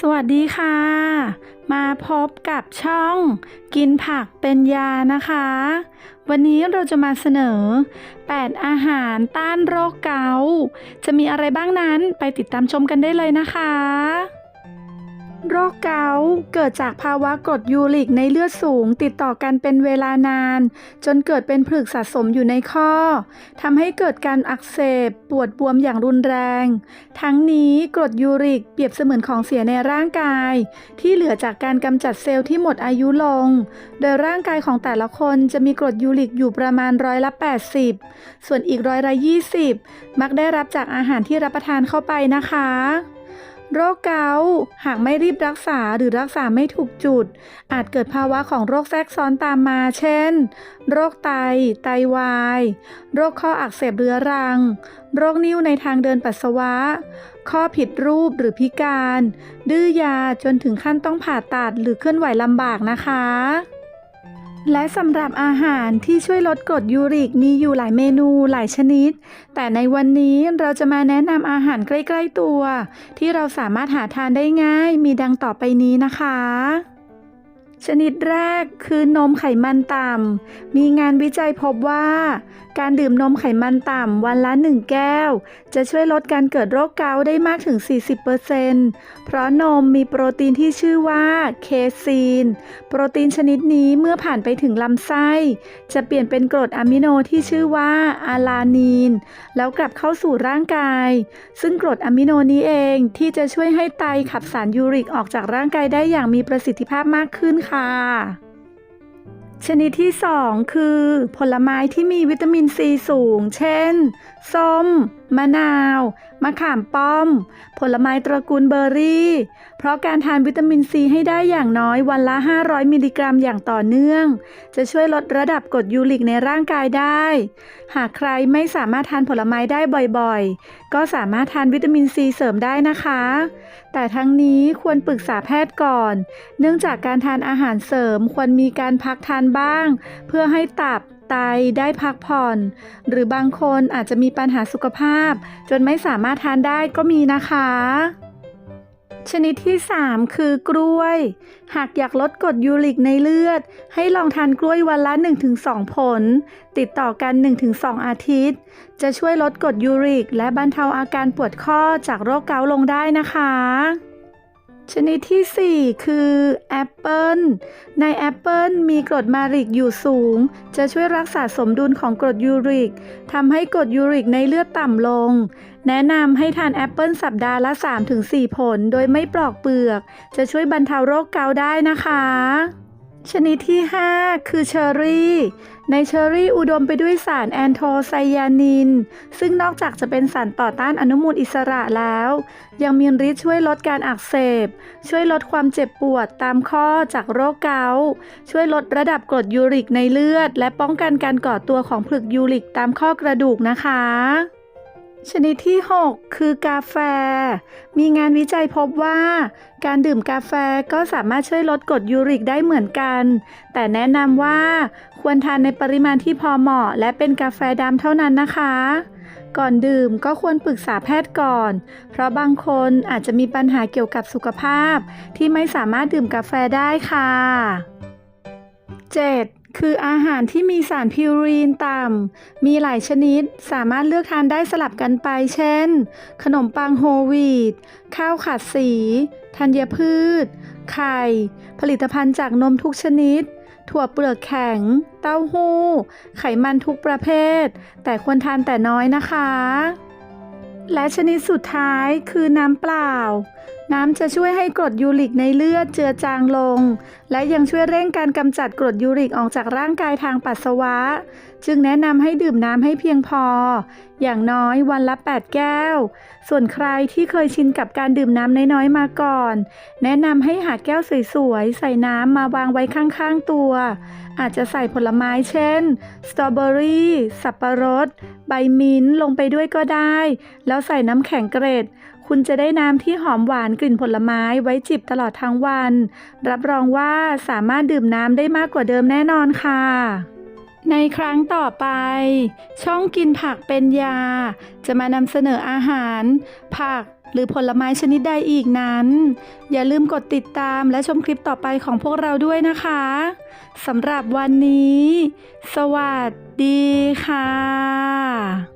สวัสดีค่ะ มาพบกับช่อง กินผักเป็นยานะคะ วันนี้เราจะมาเสนอ 8 อาหารต้านโรคเกาต์จะมีอะไรบ้างนั้นไปติดตามชมกันได้เลยนะคะ โรคเกาต์เกิดจากภาวะกรดยูริกในเลือดสูง ติดต่อกันเป็นเวลานาน จนเกิดเป็นผลึกสะสมอยู่ในข้อทำให้เกิดการอักเสบปวดบวมอย่างรุนแรง ทั้งนี้กรดยูริกเปรียบเสมือนของเสียในร่างกาย ที่เหลือจากการกำจัดเซลล์ที่หมดอายุลง โดยร่างกายของแต่ละคนจะมีกรดยูริกอยู่ประมาณร้อยละ 80 ส่วนอีกร้อยละ 20 มักได้รับจากอาหารที่รับประทานเข้าไปนะคะ โรคเกาต์หากไม่รีบรักษาหรือรักษาไม่ถูกจุด อาจเกิดภาวะของโรคแทรกซ้อนตามมา เช่น โรคไต ไตวาย โรคข้ออักเสบเรื้อรัง โรคนิ่วในทางเดินปัสสาวะ ข้อผิดรูปหรือพิการ ดื้อยาจนถึงขั้นต้องผ่าตัดหรือเคลื่อนไหวลำบากนะคะ และสำหรับอาหารที่ช่วยลดกรดยูริกมีอยู่หลายเมนูหลายชนิด แต่ในวันนี้เราจะมาแนะนำอาหารใกล้ ๆตัว ที่เราสามารถหาทานได้ง่ายมีดังต่อไปนี้นะคะ ชนิดแรกคือนมไขมันต่ำ มีงานวิจัยพบว่า การดื่มนมไขมันต่ำวันละ 1 แก้ว จะช่วยลดการเกิดโรคเกาต์ได้มากถึง 40%เพราะนมมีโปรตีนที่ชื่อว่าเคซีน โปรตีนชนิดนี้เมื่อผ่านไปถึงลำไส้ จะเปลี่ยนเป็นกรดอะมิโนที่ชื่อว่าอาลานีน แล้วกลับเข้าสู่ร่างกาย ซึ่งกรดอะมิโนนี้เองที่จะช่วยให้ไตขับสารยูริกออกจากร่างกายได้อย่างมีประสิทธิภาพมากขึ้นค่ะชนิดที่ 2 คือ ผลไม้ที่มีวิตามินซีสูง เช่น ส้มมะนาว มะขามป้อม ผลไม้ตระกูลเบอร์รี่ เพราะการทานวิตามินซีให้ได้อย่างน้อยวันละ 500 มิลลิกรัมอย่างต่อเนื่อง จะช่วยลดระดับกรดยูริกในร่างกายได้ หากใครไม่สามารถทานผลไม้ได้บ่อยๆ ก็สามารถทานวิตามินซีเสริมได้นะคะ แต่ทั้งนี้ควรปรึกษาแพทย์ก่อน เนื่องจากการทานอาหารเสริมควรมีการพักทานบ้าง เพื่อให้ตับไตได้พักผ่อน หรือบางคนอาจจะมีปัญหาสุขภาพ จนไม่สามารถทานได้ก็มีนะคะ ชนิดที่ 3 คือกล้วย หากอยากลดกรดยูริกในเลือด ให้ลองทานกล้วยวันละ 1-2 ผล ติดต่อกัน 1-2 อาทิตย์ จะช่วยลดกรดยูริก และบรรเทาอาการปวดข้อจากโรคเกาต์ลงได้นะคะ ชนิดที่ 4 คือแอปเปิลในแอปเปิลมีกรดมาริกอยู่สูง จะช่วยรักษาสมดุลของกรดยูริกทำให้กรดยูริกในเลือดต่ำลง แนะนำให้ทานแอปเปิลสัปดาห์ละ 3-4 ผล โดยไม่ปลอกเปลือก จะช่วยบรรเทาโรคเกาต์ได้นะคะ ชนิดที่ 5 คือเชอร์รี่ ในเชอร์รี่อุดมไปด้วยสารแอนโทไซยานิน ซึ่งนอกจากจะเป็นสารต่อต้านอนุมูลอิสระแล้ว ยังมีฤทธิ์ช่วยลดการอักเสบ ช่วยลดความเจ็บปวดตามข้อจากโรคเกาต์ช่วยลดระดับกรดยูริกในเลือด และป้องกันการก่อตัวของผลึกยูริกตามข้อกระดูกนะคะ ชนิดที่ 6 คือกาแฟ มีงานวิจัยพบว่า การดื่มกาแฟก็สามารถช่วยลดกรดยูริกได้เหมือนกัน แต่แนะนำว่าควรทานในปริมาณที่พอเหมาะ และเป็นกาแฟดำเท่านั้นนะคะ ก่อนดื่มก็ควรปรึกษาแพทย์ก่อน เพราะบางคนอาจจะมีปัญหาเกี่ยวกับสุขภาพ ที่ไม่สามารถดื่มกาแฟได้ค่ะ 7. คืออาหารที่มีสารพิวรีนต่ำ มีหลายชนิด สามารถเลือกทานได้สลับกันไป เช่น ขนมปังโฮลวีต ข้าวขาดสี ธัญพืช ไข่ ผลิตภัณฑ์จากนมทุกชนิด ถั่วเปลือกแข็ง เต้าหู้ ไขมันทุกประเภท แต่ควรทานแต่น้อยนะคะ และชนิดสุดท้ายคือน้ำเปล่าน้ำจะช่วยให้กรดยูริกในเลือดเจือจางลง และยังช่วยเร่งการกำจัดกรดยูริกออกจากร่างกายทางปัสสาวะ จึงแนะนำให้ดื่มน้ำให้เพียงพอ อย่างน้อยวันละ 8 แก้ว ส่วนใครที่เคยชินกับการดื่มน้ำน้อยๆมาก่อน แนะนำให้หาแก้วสวยๆ ใส่น้ำมาวางไว้ข้างๆตัว อาจจะใส่ผลไม้เช่น สตรอเบอรี่ สับปะรด ใบมิ้นท์ลงไปด้วยก็ได้ แล้วใส่น้ำแข็งเกรด คุณจะได้น้ำที่หอมหวานกลิ่นผลไม้ไว้จิบตลอดทั้งวัน รับรองว่าสามารถดื่มน้ำได้มากกว่าเดิมแน่นอนค่ะในครั้งต่อไป ช่องกินผักเป็นยา จะมานำเสนออาหาร ผักหรือผลไม้ชนิดใดอีกนั้น อย่าลืมกดติดตามและชมคลิปต่อไปของพวกเราด้วยนะคะสำหรับวันนี้ สวัสดีค่ะ